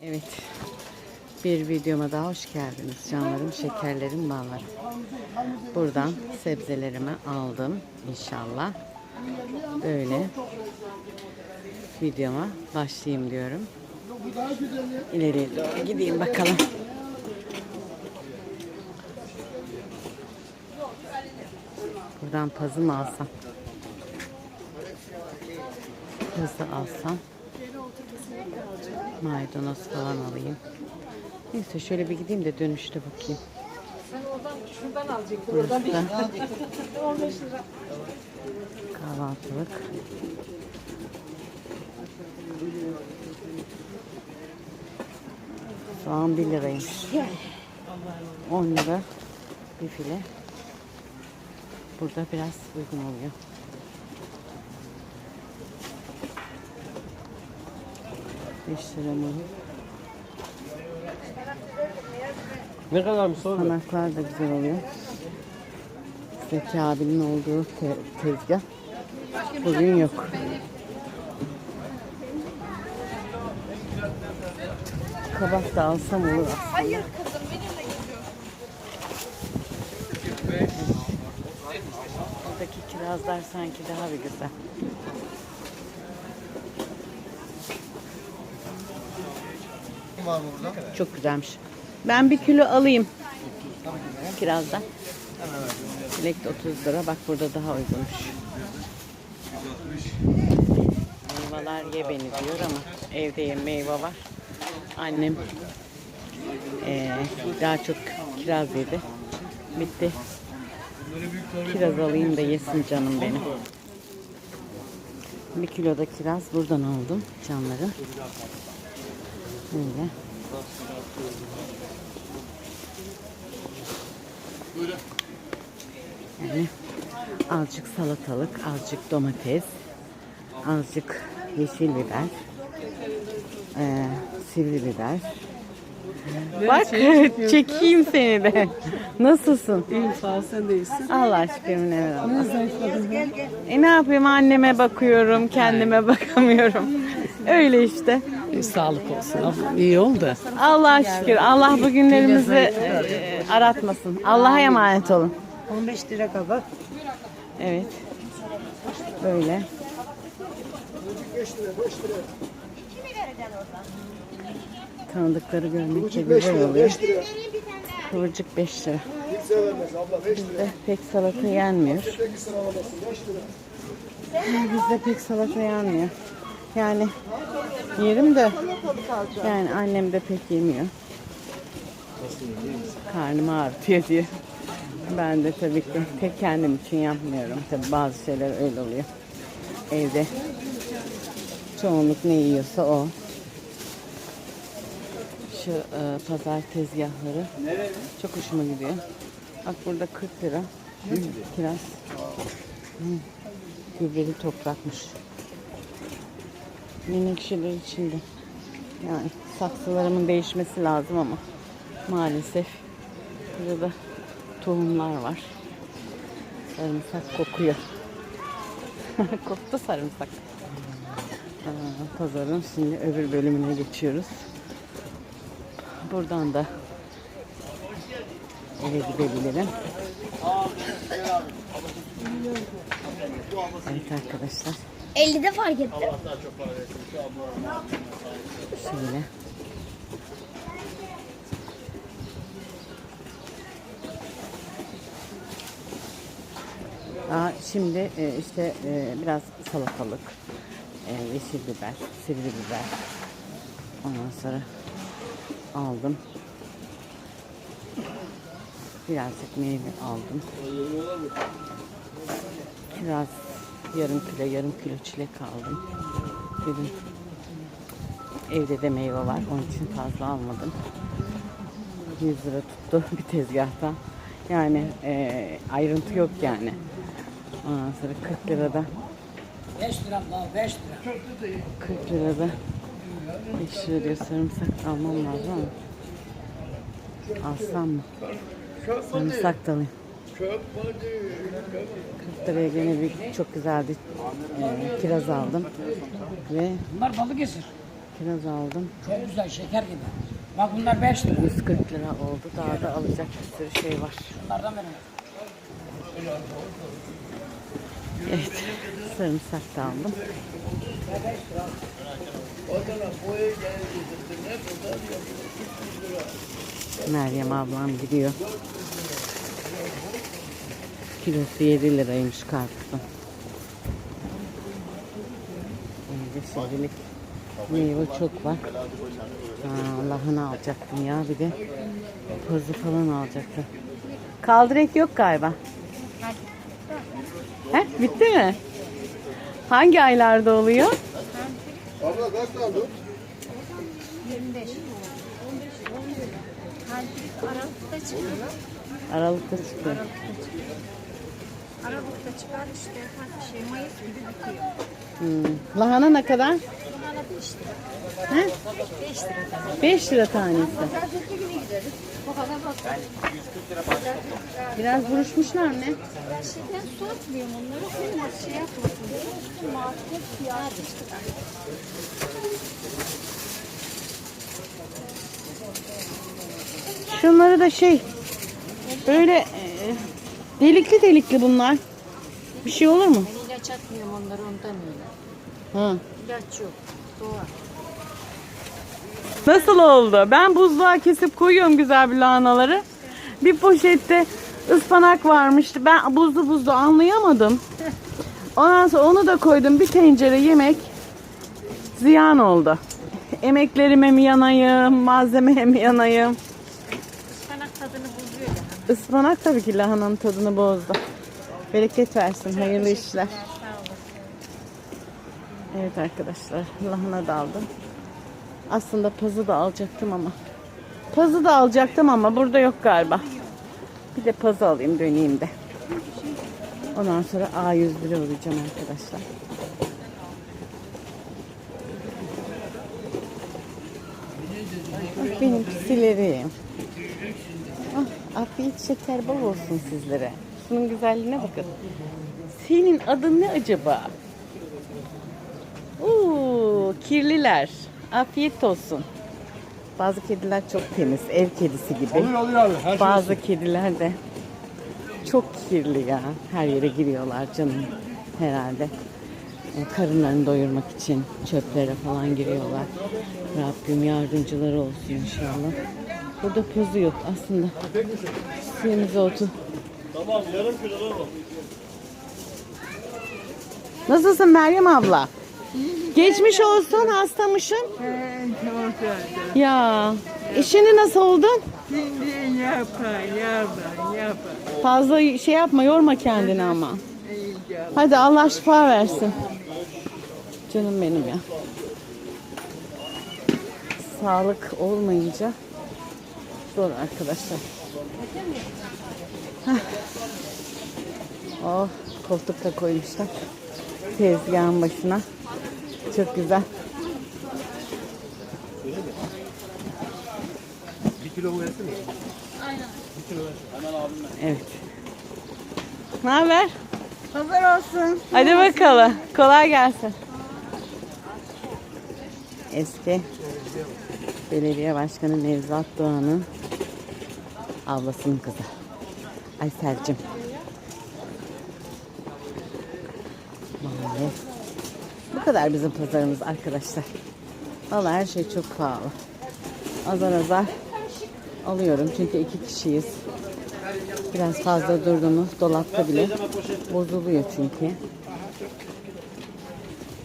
Evet. Bir videoma daha hoş geldiniz canlarım, şekerlerim, ballarım. Buradan sebzelerimi aldım inşallah. Böyle videoma başlayayım diyorum. Doğru gideyim bakalım. Buradan pazı mı alsam? Pazı alsam. Maydanoz falan alayım. Neyse şöyle bir gideyim de dönüşte bakayım. Sen oradan şuradan alacaktın. Oradan da 15 lira. kahvaltılık. Soğan 1 liraymış. 10 lira bir file. Burada biraz uygun oluyor. Beş lira mı? Ne kadarmış sonra? Kanaklar da güzel oluyor. Zeki abinin olduğu te- tezgah. Bugün yok. Kabak da alsam olur aslında. Hayır kızım benimle gidiyor. Buradaki kirazlar sanki daha bir güzel. Var mı burada? Çok güzelmiş. Ben bir kilo alayım. Kirazdan. Bilek de 30 lira. Bak burada daha uygunmuş. Meyveler ye beni diyor ama evde meyve var. Annem eee, daha çok kiraz yedi. Bitti. Kiraz alayım da yesin canım benim. Bir kilo da kiraz buradan aldım canları. Böyle. Yani azıcık salatalık, azıcık domates, azıcık yeşil biber, eee sivri biber. Bak çekeyim seni de. Nasılsın? İyiyim sağ ol sen de iyisin. Allah aşkına ne Ne zayıfladın ya. E ne yapayım anneme bakıyorum, kendime bakamıyorum. Öyle işte. İyi, sağlık olsun. ablam. İyi oldu. Allah şükür. Allah bugünlerimizi e, aratmasın. Allah'a emanet olun. 15 lira kabak. Evet. Böyle. Tanıdıkları görmek de güzel oluyor. Kıvırcık 5 lira. Bizde pek salata yenmiyor. Bizde pek salata yenmiyor. Yani yerim de yani annem de pek yemiyor. Karnım ağrıtıyor diye. Ben de tabii ki tek kendim için yapmıyorum. Tabii bazı şeyler öyle oluyor. Evde çoğunluk ne yiyorsa o. Şu e, pazar tezgahları çok hoşuma gidiyor. Bak burada 40 lira. Kiraz. Hı. Gübreli toprakmış. Minik şeyler içinde. Yani saksılarımın değişmesi lazım ama maalesef burada tohumlar var. Sarımsak kokuyor. Koktu sarımsak. Aa, pazarın şimdi öbür bölümüne geçiyoruz. Buradan da eve gidebilirim. Evet arkadaşlar. 50'de fark ettim. Şöyle. Aa, şimdi e, işte e, biraz salatalık, e, yeşil biber, sivri biber. Ondan sonra aldım. Birazcık meyve aldım. Biraz yarım kilo, yarım kilo çilek aldım. Dedim Evde de meyve var. Onun için fazla almadım. 100 lira tuttu bir tezgahtan. Yani e, ayrıntı yok yani. Ondan sonra 40 lirada 5 lira abla 5 lira. 40 lirada 5 lira diyor sarımsak almam lazım ama alsam mı? Sarımsak da alayım. 40 liraya gene bir çok güzel bir e, kiraz aldım ve Bunlar Balıkesir. kiraz aldım. Çok güzel şeker gibi. Bak bunlar 5 lira. 140 lira oldu. Daha da alacak bir sürü şey var. Bunlardan verin. Evet. Sarımsak da aldım. Meryem ablam gidiyor. Kilosu 7 liraymış karpuzun. Evde şimdilik meyve çok var. Aa, lahana alacaktım ya bir de pazı falan alacaktım. Kaldırek yok galiba. He, bitti mi? Hangi aylarda oluyor? Abla kaç tane 25. Aralıkta çıkıyor. Aralıkta çıkıyor. Aralıkta çıkar işte her şey Mayıs gibi bitiyor. Hmm. Lahana ne kadar? Bunlara 5 lira. He? 5 lira tamam. 5 lira tanesi. Pazartesi günü gideriz. Bu kadar bakalım. Biraz buruşmuşlar ne? Ben şeyden su atmıyorum onları. Benim şey yapmasın diye. Siyah işte. Şunları da şey böyle e, delikli delikli bunlar. Bir şey olur mu? Ben ilaç atmıyorum onları ondan öyle. Ha. İlaç yok. Doğa. Nasıl oldu? Ben buzluğa kesip koyuyorum güzel bir lahanaları. Bir poşette ıspanak varmıştı. Ben buzlu buzlu anlayamadım. Ondan sonra onu da koydum. Bir tencere yemek ziyan oldu. Emeklerime mi yanayım, malzemeye mi yanayım? Ispanak tadını bozuyor ya. Ispanak tabii ki lahananın tadını bozdu. Bereket versin, hayırlı işler. Evet arkadaşlar, lahana da aldım. Aslında pazı da alacaktım ama. Pazı da alacaktım ama burada yok galiba. Bir de pazı alayım döneyim de. Ondan sonra A101'e uğrayacağım arkadaşlar. Benim pisilerim. Afiyet şeker bol olsun sizlere. Şunun güzelliğine bakın. Senin adın ne acaba? Oo, kirliler. Afiyet olsun. Bazı kediler çok temiz. Ev kedisi gibi. Oluyor oluyor abi. Her şey Bazı kediler de çok kirli ya. Her yere giriyorlar canım herhalde. Karınlarını doyurmak için çöplere falan giriyorlar. Rabbim yardımcıları olsun inşallah. Burada pözü yok aslında. Semizotu. Tamam yarım kilo. Nasılsın Meryem abla? Geçmiş olsun hastamışsın. Ya şimdi nasıl oldun? Şimdi yapar, yapar, yapar. Fazla şey yapma yorma kendini ama. Hadi Allah şifa versin. Canım benim ya. Sağlık olmayınca zor arkadaşlar. Hah. Oh koltuk da koymuşlar. Tezgahın başına. Çok güzel. Bir kilo versene. Evet. Ne haber? Hazır olsun. Hadi bakalım. Kolay gelsin. Eski belediye başkanı Nevzat Doğan'ın ablasının kızı. Aysel'cim. Vallahi Bu kadar bizim pazarımız arkadaşlar. Vallahi her şey çok pahalı. Azar azar alıyorum çünkü iki kişiyiz. Biraz fazla durdu mu dolapta bile bozuluyor çünkü.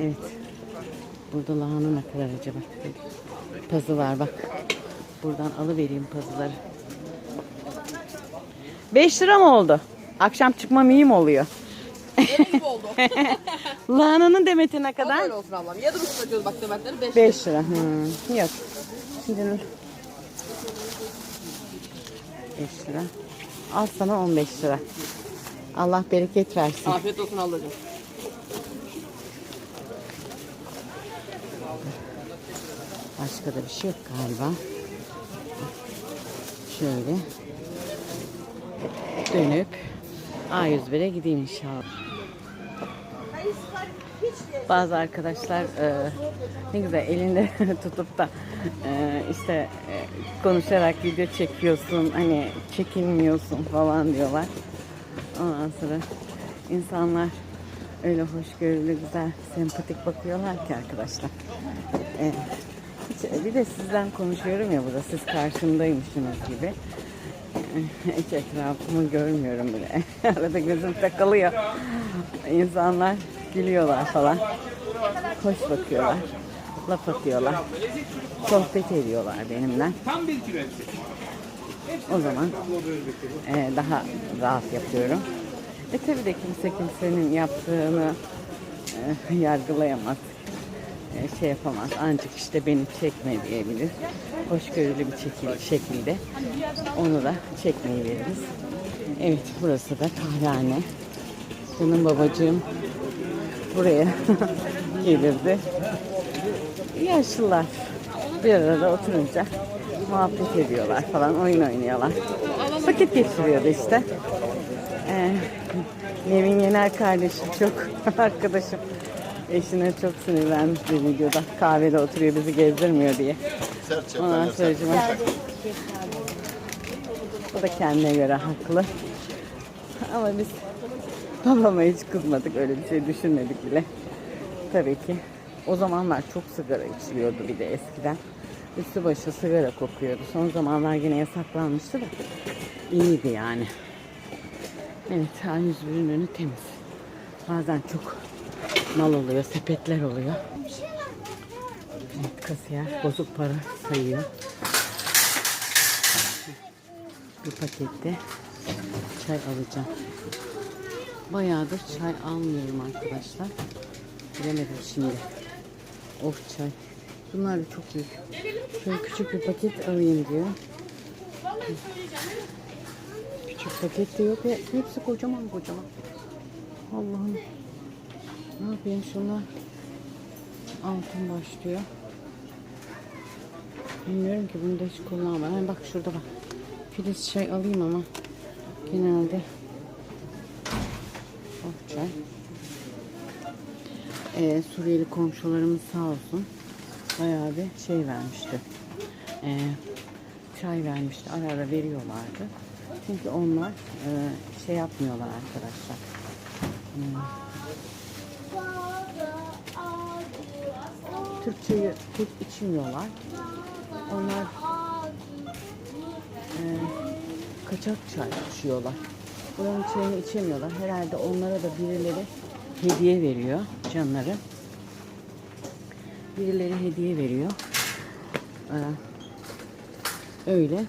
Evet. Burada lahana ne kadar acaba? Pazı var bak. Buradan alıvereyim pazıları. 5 lira mı oldu? Akşam çıkmam iyi mi oluyor? oldu. Lahananın demeti ne kadar? Öyle olsun ablam. Ya da üstüne atıyoruz bak demetleri 5 5 lira. Hmm. Yok. Şimdi 5 lira. Al sana 15 lira. Allah bereket versin. Afiyet olsun ablacığım. Başka da bir şey yok galiba. Şöyle dönüp A101'e gideyim inşallah. bazı arkadaşlar e, ne güzel elinde tutup da e, işte e, konuşarak video çekiyorsun hani çekinmiyorsun falan diyorlar. Ondan sonra insanlar öyle hoşgörülü güzel sempatik bakıyorlar ki arkadaşlar. E, hiç- bir de sizden konuşuyorum ya burada siz karşımdaymışsınız gibi. Hiç etrafımı görmüyorum bile. Arada gözüm takılıyor. İnsanlar gülüyorlar falan. Hoş bakıyorlar. Laf atıyorlar. Sohbet ediyorlar benimle. Tam bir kilo. O zaman e, daha rahat yapıyorum. E tabi de kimse kimsenin yaptığını e, yargılayamaz. E, şey yapamaz. Ancak işte beni çekme diyebilir. Hoşgörülü bir şekil, şekilde onu da çekmeyi veririz. Evet burası da kahvehane. Benim babacığım buraya gelirdi. Yaşlılar bir arada oturunca muhabbet ediyorlar falan, oyun oynuyorlar. Vakit geçiriyordu işte. Ee, Nevin Yener kardeşim çok arkadaşım. Eşine çok sinirlenmiş bir videoda. Kahvede oturuyor bizi gezdirmiyor diye. Ondan sonra o da kendine göre haklı. Ama biz babama hiç kızmadık. Öyle bir şey düşünmedik bile. Tabii ki. O zamanlar çok sigara içiliyordu bir de eskiden. Üstü başı sigara kokuyordu. Son zamanlar yine yasaklanmıştı da iyiydi yani. Evet, A101'ün önü temiz. Bazen çok mal oluyor, sepetler oluyor. Evet, kasiyer bozuk para sayıyor. Bir pakette çay alacağım. Bayağıdır çay almıyorum arkadaşlar. Bilemedim şimdi. Of çay. Bunlar da çok büyük. Şöyle küçük bir paket alayım diyor. Küçük paket de yok. Hepsi kocaman kocaman. Allah'ım. Ne yapayım şunlar? Altın başlıyor. Bilmiyorum ki bunu da hiç kullanmam. Yani bak şurada bak. Filiz çay alayım ama genelde of çay. Ee, Suriyeli komşularımız sağ olsun bayağı bir şey vermişti. Ee, çay vermişti. Ara ara veriyorlardı. Çünkü onlar e, şey yapmıyorlar arkadaşlar. Hmm. Türkçeyi pek içmiyorlar. Onlar e, kaçak çay içiyorlar. Buranın çayını içemiyorlar. Herhalde onlara da birileri hediye veriyor canları. Birileri hediye veriyor. Ee, öyle.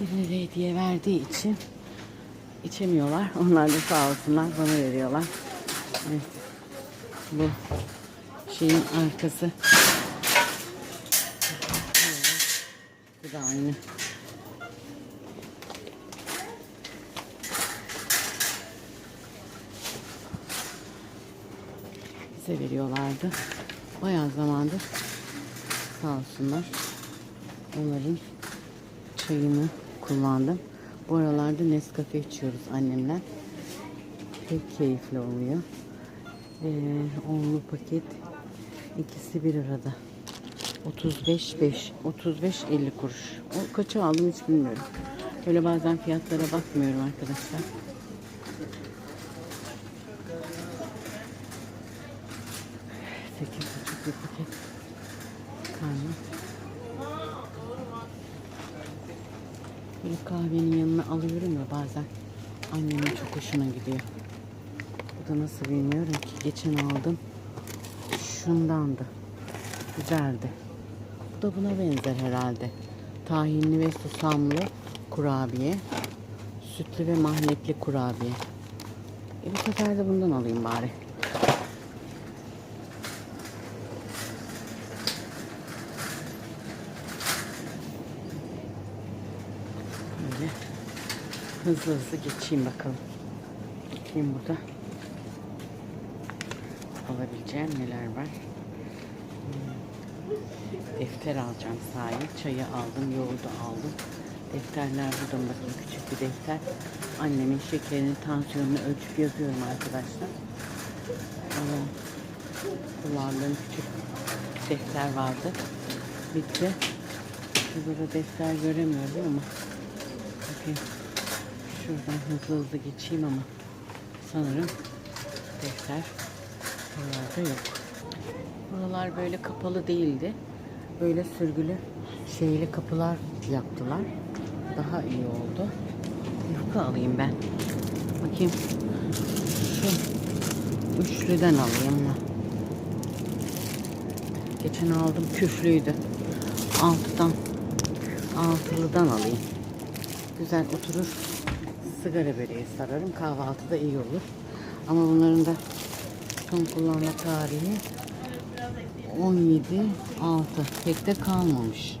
Birileri hediye verdiği için içemiyorlar. Onlar da sağ olsunlar bana veriyorlar. Evet. Bu şeyin arkası. Bu da aynı. bize veriyorlardı. Bayağı zamandır sağ olsunlar. Onların çayını kullandım. Bu aralarda Nescafe içiyoruz annemle. Pek keyifli oluyor. Ee, onlu paket ikisi bir arada. 35 5 35 50 kuruş. O kaça aldım hiç bilmiyorum. Öyle bazen fiyatlara bakmıyorum arkadaşlar. Sekiz buçuk bir paket karnı. Böyle kahvenin yanına alıyorum ya bazen. Annemin çok hoşuna gidiyor. Bu da nasıl bilmiyorum ki. Geçen aldım. Şundandı. Güzeldi. Bu da buna benzer herhalde. Tahinli ve susamlı kurabiye. Sütlü ve mahnetli kurabiye. E bu sefer de bundan alayım bari. Böyle hızlı hızlı geçeyim bakalım. Bakayım burada. Alabileceğim neler var. Hmm. Defter alacağım sahi. Çayı aldım, yoğurdu aldım. Defterler burada bakın küçük bir defter. Annemin şekerini, tansiyonunu ölçüp yazıyorum arkadaşlar. Kullandığım küçük defter vardı. Bitti. Burada defter göremiyorum ama bakayım. Şuradan hızlı hızlı geçeyim ama sanırım defter buralarda yok. Buralar böyle kapalı değildi. Böyle sürgülü şeyli kapılar yaptılar. Daha iyi oldu. Yufka alayım ben. Bakayım. Şu üçlüden alayım mı? Geçen aldım küflüydü. Altıdan altılıdan alayım. Güzel oturur. Sigara böreği sararım. Kahvaltıda iyi olur. Ama bunların da son kullanma tarihi 17 6 pek de kalmamış.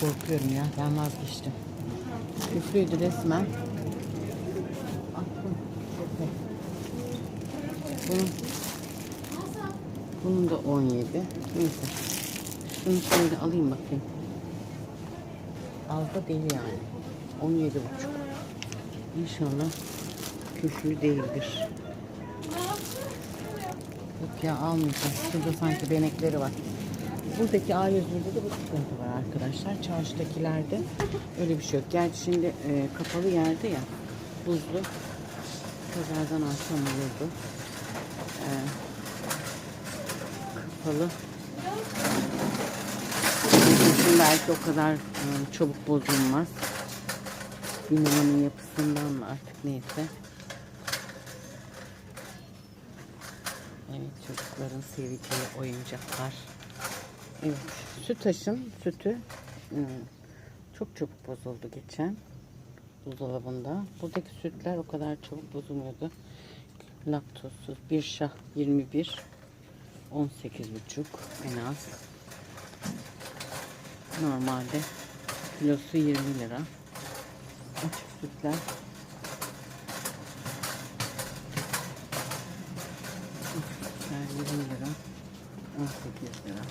Korkuyorum ya ben vazgeçtim. Küflüydü resmen. Attım. Bunun, bunun da 17. Neyse. Şunu şöyle alayım bakayım. Az değil yani. 17 buçuk. İnşallah küflü değildir. Yok ya almayacağım. Şurada sanki benekleri var. Buradaki A101'de de bu sıkıntı var arkadaşlar. Çarşıdakilerde öyle bir şey yok. Gerçi şimdi e, kapalı yerde ya buzlu. Pazardan alsam olurdu. E, kapalı. Şimdi belki o kadar e, çabuk bozulmaz. Binaların yapısından mı artık neyse. Evet çocukların seveceği oyuncaklar. Evet sütaşın sütü hmm, çok çabuk bozuldu geçen buzdolabında. Buradaki sütler o kadar çabuk bozulmuyordu. Laktozsuz bir şah 21 18 buçuk en az. Normalde kilosu 20 lira. Açık sütler Sütler 20 lira. 18 lira.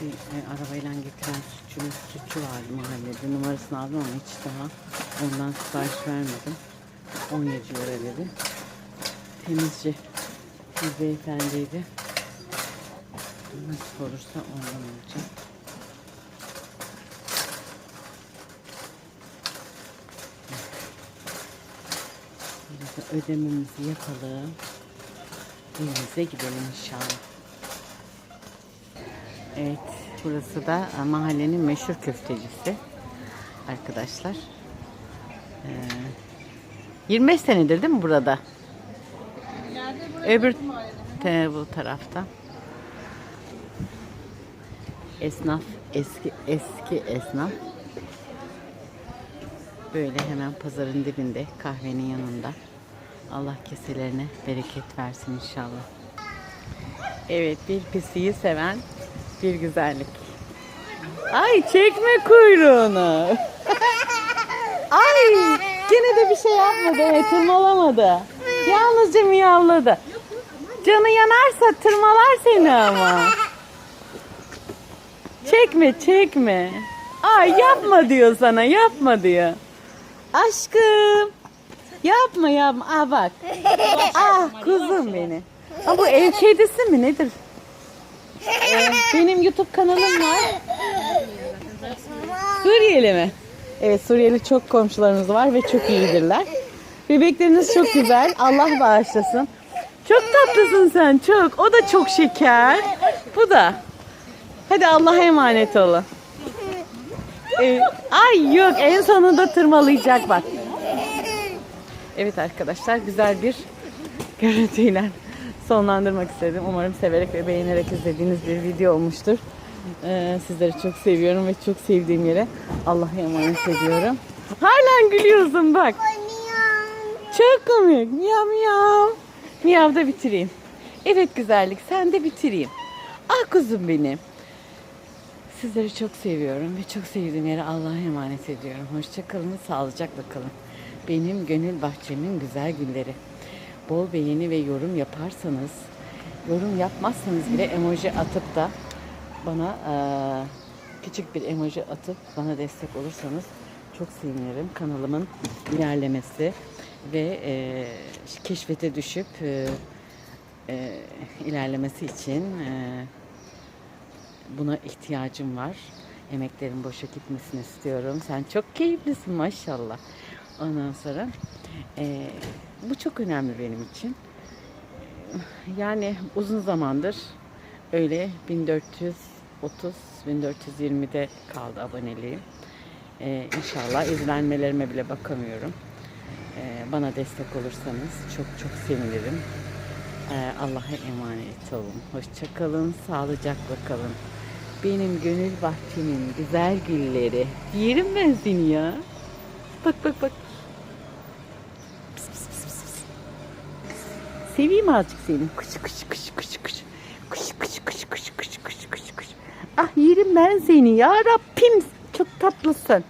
Bir e, arabayla getiren sütçümüz sütçü vardı mahallede. Numarasını aldım ama hiç daha ondan sipariş vermedim. 17 lira dedi. Temizci bir beyefendiydi. Nasıl olursa ondan alacağım. Ödememizi yapalım. Evimize gidelim inşallah. Evet, burası da e, mahallenin meşhur köftecisi. Arkadaşlar. Ee, 25 senedir değil mi burada? Öbür te, bu tarafta. Esnaf, eski eski esnaf. Böyle hemen pazarın dibinde, kahvenin yanında. Allah keselerine bereket versin inşallah. Evet, bir pisiyi seven bir güzellik. Ay çekme kuyruğunu. Ay gene de bir şey yapmadı, evet, tırmalamadı. Yalnızca miyavladı. Canı yanarsa tırmalar seni ama. Çekme, çekme. Ay yapma diyor sana, yapma diyor. Aşkım. Yapma yapma. Aa bak. ah kuzum beni. Aa, bu ev kedisi mi nedir? Ee, benim YouTube kanalım var. Suriyeli mi? Evet Suriyeli çok komşularımız var ve çok iyidirler. Bebekleriniz çok güzel. Allah bağışlasın. Çok tatlısın sen çok. O da çok şeker. Bu da. Hadi Allah'a emanet olun. Ee, ay yok en sonunda tırmalayacak bak. Evet arkadaşlar güzel bir görüntüyle sonlandırmak istedim. Umarım severek ve beğenerek izlediğiniz bir video olmuştur. Ee, sizleri çok seviyorum ve çok sevdiğim yere Allah'a emanet ediyorum. Hala gülüyorsun bak. Çok komik. Miyav miyav. Miyav da bitireyim. Evet güzellik sen de bitireyim. Ah kuzum benim. Sizleri çok seviyorum ve çok sevdiğim yere Allah'a emanet ediyorum. Hoşçakalın, sağlıcakla kalın. Benim gönül bahçemin güzel günleri. Bol beğeni ve yorum yaparsanız, yorum yapmazsanız bile emoji atıp da bana eee, küçük bir emoji atıp bana destek olursanız çok sevinirim. Kanalımın ilerlemesi ve e, keşfete düşüp e, e, ilerlemesi için e, buna ihtiyacım var. Emeklerin boşa gitmesini istiyorum. Sen çok keyiflisin maşallah. Ondan sonra e, bu çok önemli benim için. Yani uzun zamandır öyle 1430 1420'de kaldı aboneliğim. E, inşallah izlenmelerime bile bakamıyorum. E, bana destek olursanız çok çok sevinirim. Ee, Allah'a emanet olun. Hoşça kalın, sağlıcakla kalın. Benim gönül bahçemin güzel gülleri. Yerim ben seni ya. Bak bak bak. Seveyim azıcık seni. Kuş kuş kuş kuş kuş. Kuş kuş kuş kuş kuş kuş kuş kuş. Ah yerim ben seni ya Rabbim. Çok tatlısın.